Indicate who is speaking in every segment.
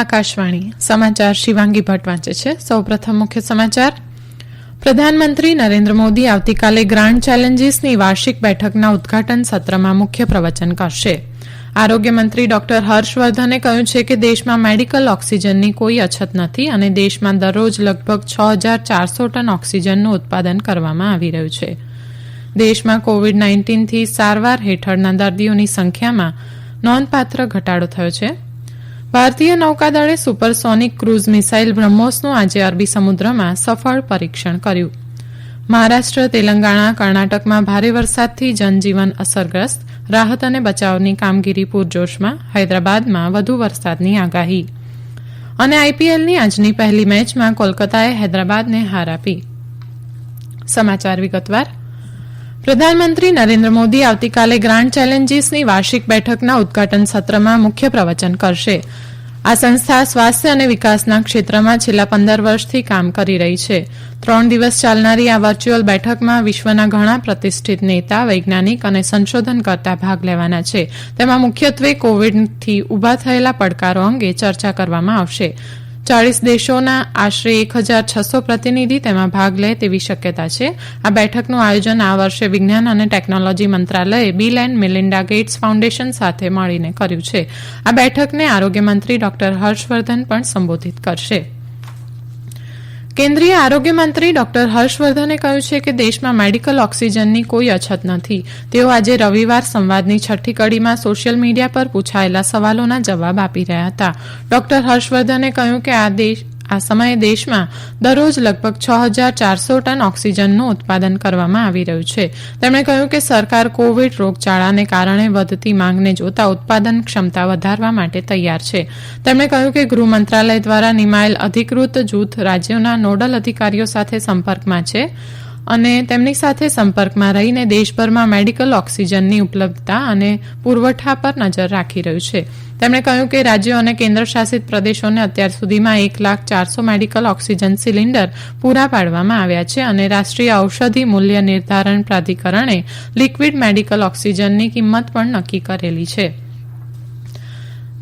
Speaker 1: આકાશવાણી સમાચાર શિવાંગી ભટ્ટ વાંચે છે સૌપ્રથમ મુખ્ય સમાચાર પ્રધાનમંત્રી નરેન્દ્ર મોદી આવતીકાલે ગ્રાન્ડ ચેલેન્જીસની વાર્ષિક બેઠકના ઉદઘાટન સત્રમાં મુખ્ય પ્રવચન કરશે આરોગ્યમંત્રી ડોક્ટર હર્ષવર્ધને કહ્યું છે કે દેશમાં મેડિકલ ઓક્સિજનની કોઈ અછત નથી અને દેશમાં દરરોજ લગભગ છ હજાર ચારસો ટન ઓક્સિજનનું ઉત્પાદન કરવામાં આવી રહ્યું છે દેશમાં કોવિડ નાઇન્ટીનથી સારવાર હેઠળના દર્દીઓની સંખ્યામાં નોંધપાત્ર ઘટાડો થયો છિ ભારતીય નૌકાદળે સુપરસોનિક ક્રઝ મિસાઇલ બ્રહ્મોસનું આજે અરબી સમુદ્રમાં સફળ પરીક્ષણ કર્યું મહારાષ્ટ્ર તેલંગાણા કર્ણાટકમાં ભારે વરસાદથી જનજીવન અસરગ્રસ્ત રાહત અને બચાવની કામગીરી પૂરજોશમાં હૈદરાબાદમાં વધુ વરસાદની આગાહી અને આઈપીએલની આજની પહેલી મેચમાં કોલકાતાએ હૈદરાબાદને હાર આપી સમાચાર વિગતવાર પ્રધાનમંત્રી નરેન્દ્ર મોદી આવતીકાલે ગ્રાન્ડ ચેલેન્જીસની વાર્ષિક બેઠકના ઉદઘાટન સત્રમાં મુખ્ય પ્રવચન કરશે આ સંસ્થા સ્વાસ્થ્ય અને વિકાસના ક્ષેત્રમાં છેલ્લા પંદર વર્ષથી કામ કરી રહી છે ત્રણ દિવસ ચાલનારી આ વર્ચ્યુઅલ બેઠકમાં વિશ્વના ઘણા પ્રતિષ્ઠિત નેતા વૈજ્ઞાનિક અને સંશોધનકર્તા ભાગ લેવાના છે તેમાં મુખ્યત્વે કોવિડથી ઉભા થયેલા પડકારો અંગે ચર્ચા કરવામાં આવશે ચાલીસ દેશોના આશરે એક હજાર છસો પ્રતિનિધિ તેમાં ભાગ લે તેવી શક્યતા છે આ બેઠકનું આયોજન આ વર્ષે વિજ્ઞાન અને ટેકનોલોજી મંત્રાલયે Bill and Melinda Gates Foundation સાથે મળીને કર્યું છે આ બેઠકને આરોગ્યમંત્રી ડોક્ટર હર્ષવર્ધન પણ સંબોધિત કરશે કેન્દ્રીય આરોગ્ય મંત્રી ડોક્ટર હર્ષવર્ધને કહ્યું છે કે દેશમાં મેડિકલ ઓક્સિજનની કોઈ અછત નથી તેઓ આજે રવિવાર સંવાદની છઠ્ઠી કડીમાં સોશિયલ મીડિયા પર પૂછાયેલા સવાલોના જવાબ આપી રહ્યા હતા ડોક્ટર હર્ષવર્ધને કહ્યું કે આ દેશ આ સમયે દેશમાં દરરોજ લગભગ છ હજાર ચારસો ટન ઓક્સિજનનું ઉત્પાદન કરવામાં આવી રહ્યું છે તેમણે કહ્યું કે સરકાર કોવિડ રોગયાળાને કારણે વધતી માંગને જોતા ઉત્પાદન ક્ષમતા વધારવા માટે તૈયાર છે તેમણે કહ્યું કે ગૃહ મંત્રાલય દ્વારા નિમાયેલ અધિકૃત જૂથ રાજ્યોના નોડલ અધિકારીઓ સાથે સંપર્કમાં છે અને તેમની સાથે સંપર્કમાં રહીને દેશભરમાં મેડિકલ ઓક્સિજનની ઉપલબ્ધતા અને પુરવઠા પર નજર રાખી રહ્યું છે તેમણે કહ્યું કે રાજ્યો અને કેન્દ્રશાસિત પ્રદેશોને અત્યાર સુધીમાં એક લાખ ચારસો મેડિકલ ઓક્સિજન સિલિન્ડર પૂરા પાડવામાં આવ્યા છે અને રાષ્ટ્રીય ઔષધિ મૂલ્ય નિર્ધારણ પ્રાધિકરણે લિક્વિડ મેડિકલ ઓક્સિજનની કિંમત પણ નક્કી કરેલી છિ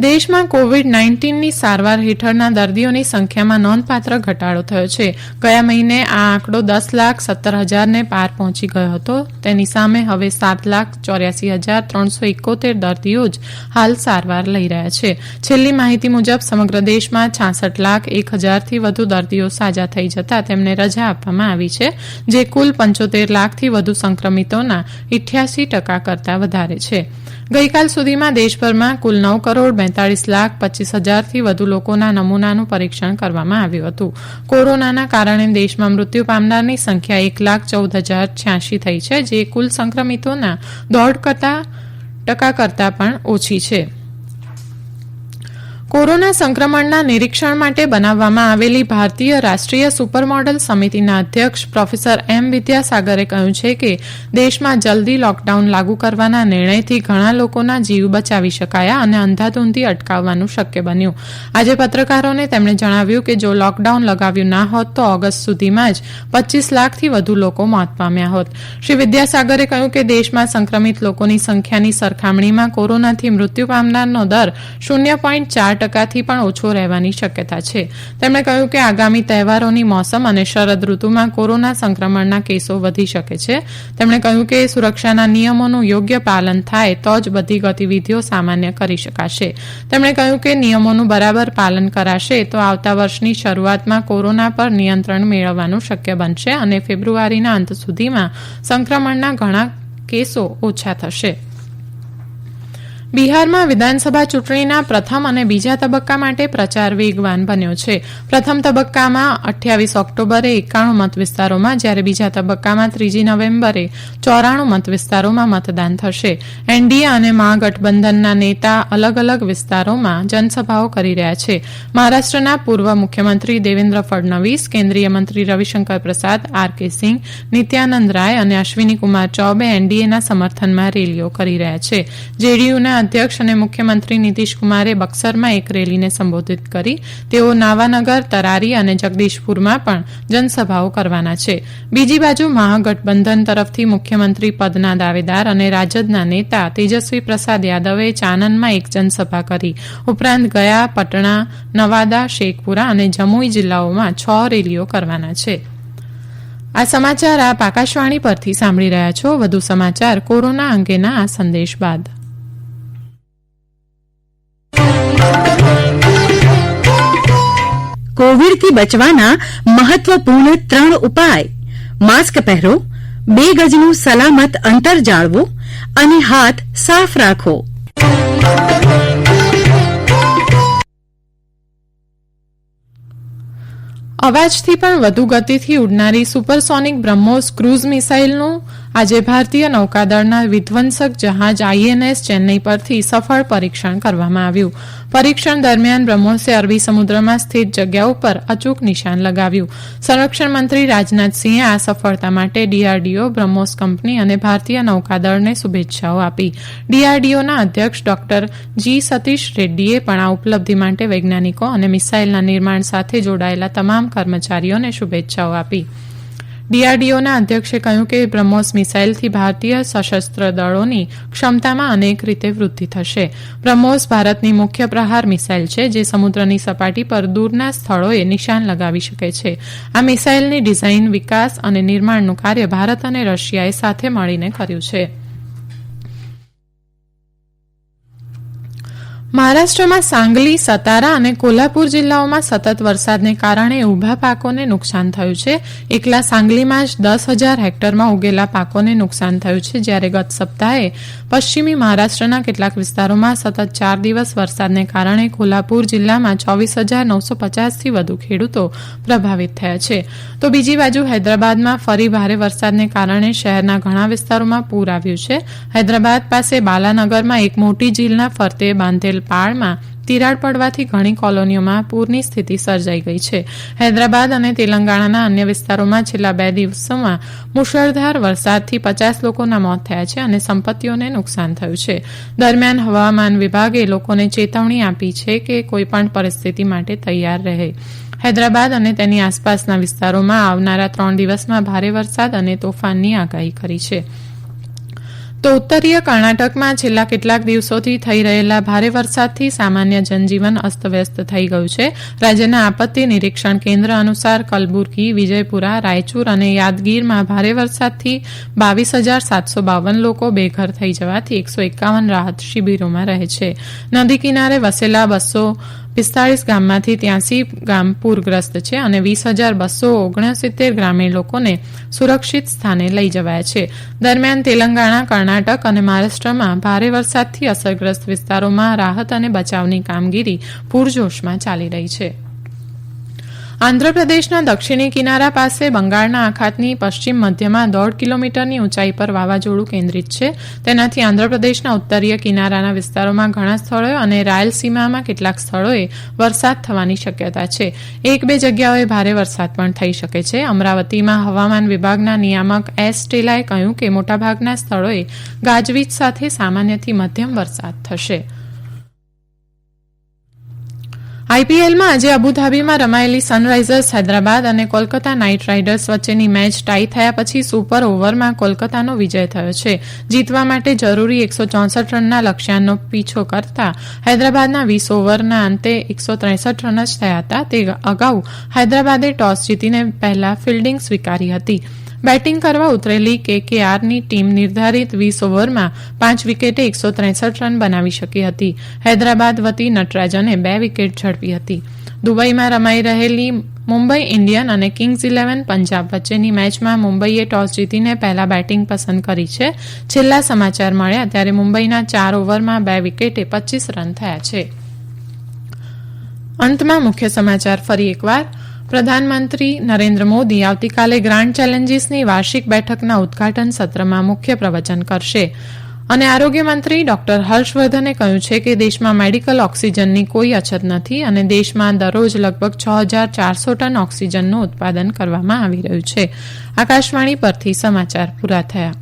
Speaker 1: દેશમાં કોવિડ નાઇન્ટીનની સારવાર હેઠળના દર્દીઓની સંખ્યામાં નોંધપાત્ર ઘટાડો થયો છે ગયા મહિને આ આંકડો દસ લાખ સત્તર હજારને પાર પહોંચી ગયો હતો તેની સામે હવે સાત લાખ ચોર્યાસી હજાર ત્રણસો એકોતેર દર્દીઓ જ હાલ સારવાર લઈ રહ્યા છે છેલ્લી માહિતી મુજબ સમગ્ર દેશમાં છાસઠ લાખ એક હજારથી વધુ દર્દીઓ સાજા થઈ જતાં તેમને રજા આપવામાં આવી છે જે કુલ પંચોતેર લાખથી વધુ સંક્રમિતોના ઇઠ્યાસી ટકા કરતાં વધારે છે ગઈકાલ સુધીમાં દેશભરમાં કુલ નવ કરોડ બે બેતાળીસ લાખ પચ્ચીસ હજારથી વધુ લોકોના નમૂનાનું પરીક્ષણ કરવામાં આવ્યું હતું કોરોનાના કારણે દેશમાં મૃત્યુ પામનારની સંખ્યા એક લાખ ચૌદ હજાર છ્યાસી થઈ છે જે કુલ સંક્રમિતોના દોઢ ટકા કરતાં પણ ઓછી છે કોરોના સંક્રમણના નિરીક્ષણ માટે બનાવવામાં આવેલી ભારતીય રાષ્ટ્રીય સુપર મોડલ સમિતિના અધ્યક્ષ પ્રોફેસર એમ વિદ્યાસાગરે કહ્યું છે કે દેશમાં જલ્દી લોકડાઉન લાગુ કરવાના નિર્ણયથી ઘણા લોકોના જીવ બચાવી શકાયા અને અંધાધૂંધી અટકાવવાનું શક્ય બન્યું આજે પત્રકારોને તેમણે જણાવ્યું કે જો લોકડાઉન લગાવ્યું ના હોત તો ઓગસ્ટ સુધીમાં જ પચ્ચીસ લાખથી વધુ લોકો મોત પામ્યા હોત શ્રી વિદ્યાસાગરે કહ્યું કે દેશમાં સંક્રમિત લોકોની સંખ્યાની સરખામણીમાં કોરોનાથી મૃત્યુ પામનારનો દર શૂન્ય પોઈન્ટ ચાર ટકાથી પણ ઓછો રહેવાની શક્યતા છે તેમણે કહ્યું કે આગામી તહેવારોની મોસમ અને શરદ ઋતુમાં કોરોના સંક્રમણના કેસો વધી શકે છે તેમણે કહ્યું કે સુરક્ષાના નિયમોનું યોગ્ય પાલન થાય તો જ બધી ગતિવિધિઓ સામાન્ય કરી શકાશે તેમણે કહ્યું કે નિયમોનું બરાબર પાલન કરાશે તો આવતા વર્ષની શરૂઆતમાં કોરોના પર નિયંત્રણ મેળવવાનું શક્ય બનશે અને ફેબ્રુઆરીના અંત સુધીમાં સંક્રમણના ઘણા કેસો ઓછા થશે બિહારમાં વિધાનસભા ચૂંટણીના પ્રથમ અને બીજા તબક્કા માટે પ્રચાર વેગવાન બન્યો છે પ્રથમ તબક્કામાં અઠ્યાવીસ ઓક્ટોબરે એકાણું મત વિસ્તારોમાં જ્યારે બીજા તબક્કામાં ત્રીજી નવેમ્બરે ચોરાણું મત વિસ્તારોમાં મતદાન થશે એનડીએ અને મહાગઠબંધનના નેતા અલગ અલગ વિસ્તારોમાં જનસભાઓ કરી રહ્યા છે મહારાષ્ટ્રના પૂર્વ મુખ્યમંત્રી દેવેન્દ્ર ફડણવીસ કેન્દ્રીય મંત્રી રવિશંકર પ્રસાદ આર કે સિંહ નિત્યાનંદ રાય અને અશ્વિની કુમાર ચૌબે એનડીએના સમર્થનમાં રેલીઓ કરી રહ્યા છે જેડીયુના અધ્યક્ષ અને મુખ્યમંત્રી નીતીશકુમારે બક્સરમાં એક રેલીને સંબોધિત કરી તેઓ નાવાનગર તરારી અને જગદીશપુરમાં પણ જનસભાઓ કરવાના છે બીજી બાજુ મહાગઠબંધન તરફથી મુખ્યમંત્રી પદના દાવેદાર અને રાજદના નેતા તેજસ્વી પ્રસાદ યાદવે ચાનનમાં એક જનસભા કરી ઉપરાંત ગયા પટણા નવાદા શેખપુરા અને જમુઈ જિલ્લાઓમાં છ રેલીઓ કરવાના છે આ સમાચાર આપ આકાશવાણી પરથી સાંભળી રહ્યા છો વધુ સમાચાર કોરોના અંગેના આ સંદેશ બાદ કોવિડથી બચવાના મહત્વપૂર્ણ ત્રણ ઉપાય માસ્ક પહેરો બે ગજનું સલામત અંતર જાળવો અને હાથ સાફ રાખો અવાજથી પણ વધુ ગતિથી ઉડનારી સુપરસોનિક બ્રહ્મોસ ક્રૂઝ મિસાઇલનું આજે ભારતીય નૌકાદળના વિધ્વંસક જહાજ આઈએનએસ ચેન્નઈ પરથી સફળ પરીક્ષણ કરવામાં આવ્યું પરીક્ષણ દરમિયાન બ્રહ્મોસે અરબી સમુદ્રમાં સ્થિત જગ્યા ઉપર અચૂક નિશાન લગાવ્યું સંરક્ષણ મંત્રી રાજનાથસિંહે આ સફળતા માટે ડીઆરડીઓ બ્રહ્મોસ કંપની અને ભારતીય નૌકાદળને શુભેચ્છાઓ આપી ડીઆરડીઓના અધ્યક્ષ ડોક્ટર જી સતીશ રેડ્ડીએ પણ આ ઉપલબ્ધિ માટે વૈજ્ઞાનિકો અને મિસાઇલના નિર્માણ સાથે જોડાયેલા તમામ કર્મચારીઓને શુભેચ્છાઓ આપી ડીઆરડીઓના અધ્યક્ષે કહ્યું કે બ્રહ્મોસ મિસાઇલથી ભારતીય સશસ્ત્ર દળોની ક્ષમતામાં અનેક રીતે વૃદ્ધિ થશે બ્રહ્મોસ ભારતની મુખ્ય પ્રહાર મિસાઇલ છે જે સમુદ્રની સપાટી પર દૂરના સ્થળોએ નિશાન લગાવી શકે છે આ મિસાઇલની ડિઝાઇન વિકાસ અને નિર્માણનું કાર્ય ભારત અને રશિયાએ સાથે મળીને કર્યું છિં મહારાષ્ટ્રમાં સાંગલી સતારા અને કોલ્હાપુર જિલ્લાઓમાં સતત વરસાદને કારણે ઉભા પાકોને નુકસાન થયું છે એકલા સાંગલીમાં જ દસ હજાર હેક્ટરમાં ઉગેલા પાકોને નુકસાન થયું છે જ્યારે ગત સપ્તાહે પશ્ચિમી મહારાષ્ટ્રના કેટલાક વિસ્તારોમાં સતત ચાર દિવસ વરસાદને કારણે કોલ્હાપુર જિલ્લામાં ચોવીસ હજાર નવસો પચાસથી વધુ ખેડૂતો પ્રભાવિત થયા છે તો બીજી બાજુ હૈદરાબાદમાં ફરી ભારે વરસાદને કારણે શહેરના ઘણા વિસ્તારોમાં પૂર આવ્યું છે હૈદરાબાદ પાસે બાલાનગરમાં એક મોટી ઝીલના ફરતે બાંધેલ પાળમાં તિરાડ પડવાથી ઘણી કોલોનીઓમાં પૂરની સ્થિતિ સર્જાઈ ગઈ છે હૈદરાબાદ અને તેલંગાણાના અન્ય વિસ્તારોમાં છેલ્લા બે દિવસોમાં મુશળધાર વરસાદથી પચાસ લોકોના મોત થયા છે અને સંપત્તિઓને નુકસાન થયું છે દરમિયાન હવામાન વિભાગે લોકોને ચેતવણી આપી છે કે કોઈપણ પરિસ્થિતિ માટે તૈયાર રહે હૈદરાબાદ અને તેની આસપાસના વિસ્તારોમાં આવનારા ત્રણ દિવસમાં ભારે વરસાદ અને તોફાનની આગાહી કરી છિ તો ઉત્તરીય કર્ણાટકમાં છેલ્લા કેટલાક દિવસોથી થઈ રહેલા ભારે વરસાદથી સામાન્ય જનજીવન અસ્તવ્યસ્ત થઈ ગયું છે રાજ્યના આપત્તિ નિરીક્ષણ કેન્દ્ર અનુસાર કલબુર્ગી વિજયપુરા રાયચુર અને યાદગીરમાં ભારે વરસાદથી બાવીસ હજાર સાતસો બાવન લોકો બેઘર થઈ જવાથી એકસો એકાવન રાહત શિબિરોમાં રહે છે નદી કિનારે વસેલા બસો પિસ્તાળીસ ગામમાંથી ત્યાંસી ગામ પૂરગ્રસ્ત છે અને વીસ હજાર બસો ઓગણસિત્તેર ગ્રામીણ લોકોને સુરક્ષિત સ્થાને લઈ જવાયા છે દરમિયાન તેલંગાણા કર્ણાટક અને મહારાષ્ટ્રમાં ભારે વરસાદથી અસરગ્રસ્ત વિસ્તારોમાં રાહત અને બચાવની કામગીરી પૂરજોશમાં ચાલી રહી છે આંધ્રપ્રદેશના દક્ષિણી કિનારા પાસે બંગાળના અખાતની પશ્ચિમ મધ્યમાં દોઢ કિલોમીટરની ઉંચાઇ પર વાવાઝોડું કેન્દ્રિત છે તેનાથી આંધ્રપ્રદેશના ઉત્તરીય કિનારાના વિસ્તારોમાં ઘણા સ્થળોએ અને રાયલસીમામાં કેટલાક સ્થળોએ વરસાદ થવાની શક્યતા છે એક બે જગ્યાઓએ ભારે વરસાદ પણ થઈ શકે છે અમરાવતીમાં હવામાન વિભાગના નિયામક એસ ટેલાએ કહ્યું કે મોટાભાગના સ્થળોએ ગાજવીજ સાથે સામાન્યથી મધ્યમ વરસાદ થશે આઈપીએલમાં આજે અબુધાબીમાં રમાયેલી સનરાઇઝર્સ હૈદરાબાદ અને કોલકાતા નાઇટ રાઇડર્સ વચ્ચેની મેચ ટાઈ થયા પછી સુપર ઓવરમાં કોલકાતાનો વિજય થયો છે જીતવા માટે જરૂરી એકસો ચોસઠ રનના લક્ષ્યાંકનો પીછો કરતા હૈદરાબાદના વીસ ઓવરના અંતે એકસો ત્રેસઠ રન જ થયા હતા તે અગાઉ હૈદરાબાદે ટોસ જીતીને પહેલા ફિલ્ડિંગ સ્વીકારી હતી બેટીંગ કરવા ઉતરેલી કેકેઆરની ટીમ નિર્ધારીત વીસ ઓવરમાં પાંચ વિકેટે એકસો ત્રેસઠ રન બનાવી શકી હતી હૈદરાબાદ વતી નટરાજને બે વિકેટ ઝડપી હતી દુબઈમાં રમાઈ રહેલી મુંબઈ ઇન્ડિયન અને કિંગ્સ ઇલેવન પંજાબ વચ્ચેની મેચમાં મુંબઈએ ટોસ જીતીને પહેલા બેટીંગ પસંદ કરી છે છેલ્લા સમાચાર મળ્યા ત્યારે મુંબઈના ચાર ઓવરમાં બે વિકેટે પચ્ચીસ રન થયા છે અંતમાં મુખ્ય સમાચાર ફરી એકવાર પ્રધાનમંત્રી નરેન્દ્ર મોદી આવતીકાલે ગ્રાન્ડ ચેલેન્જીસની વાર્ષિક બેઠકના ઉદઘાટન સત્રમાં મુખ્ય પ્રવચન કરશે અને આરોગ્ય મંત્રી ડોક્ટર હર્ષવર્ધને કહ્યું છે કે દેશમાં મેડિકલ ઓક્સિજનની કોઈ અછત નથી અને દેશમાં દરરોજ લગભગ છ હજાર ચારસો ટન ઓક્સિજનનું ઉત્પાદન કરવામાં આવી રહ્યું છે આકાશવાણી પરથી સમાચાર પૂરા થયા